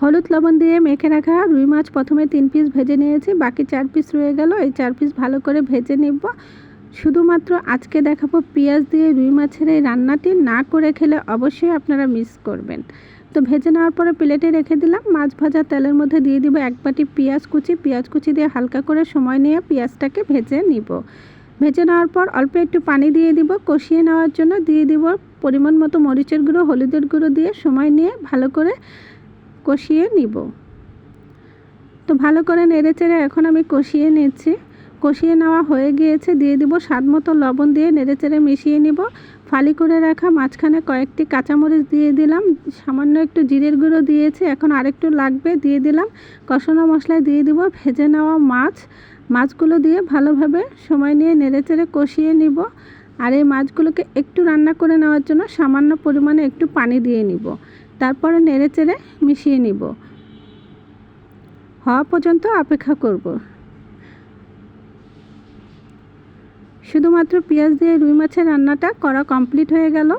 হলুদ লবণ দিয়ে মেখে রাখা রুই মাছ প্রথমে তিন পিস ভেজে নিয়েছি, বাকি চার পিস রয়ে গেল। এই চার পিস ভালো করে ভেজে নিব। শুধুমাত্র আজকে দেখাবো পেঁয়াজ দিয়ে রুই মাছের এই রান্নাটি না করে খেলে অবশ্যই আপনারা মিস করবেন। তো ভেজে নেওয়ার পরে প্লেটে রেখে দিলাম। মাছ ভাজা তেলের মধ্যে দিয়ে দিব এক বাটি পেঁয়াজ কুচি। পেঁয়াজ কুচি দিয়ে হালকা করে সময় নিয়ে পেঁয়াজটাকে ভেজে নিব। ভেজে নেওয়ার পর অল্প একটু পানি দিয়ে দিব। কষিয়ে নেওয়ার জন্য দিয়ে দিব পরিমাণ মতো মরিচের গুঁড়ো, হলুদের গুঁড়ো দিয়ে সময় নিয়ে ভালো করে কষিয়ে নিব। তো ভালো করে নেড়ে চেড়ে এখন আমি কষিয়ে নিচ্ছি। কষিয়ে নেওয়া হয়ে গিয়েছে, দিয়ে দিব স্বাদ মতো লবণ দিয়ে নেড়ে চেড়ে মিশিয়ে নিব। ফালি করে রাখা মাঝখানে কয়েকটি কাঁচামরিচ দিয়ে দিলাম। সামান্য একটু জিরের গুঁড়ো দিয়েছি, এখন আরেকটু লাগবে, দিয়ে দিলাম। কষানো মশলায় দিয়ে দিব ভেজে নেওয়া মাছ। মাছগুলো দিয়ে ভালোভাবে সময় নিয়ে নেড়ে চেড়ে কষিয়ে নিব। আর এই মাছগুলোকে একটু রান্না করে নেওয়ার জন্য সামান্য পরিমাণে একটু পানি দিয়ে নিব। তারপরে নেড়ে চেড়ে মিশিয়ে নিব। হওয়া পর্যন্ত অপেক্ষা করব। শুধুমাত্র পেঁয়াজ দিয়ে রুই মাছের রান্নাটা করা কমপ্লিট হয়ে গেল।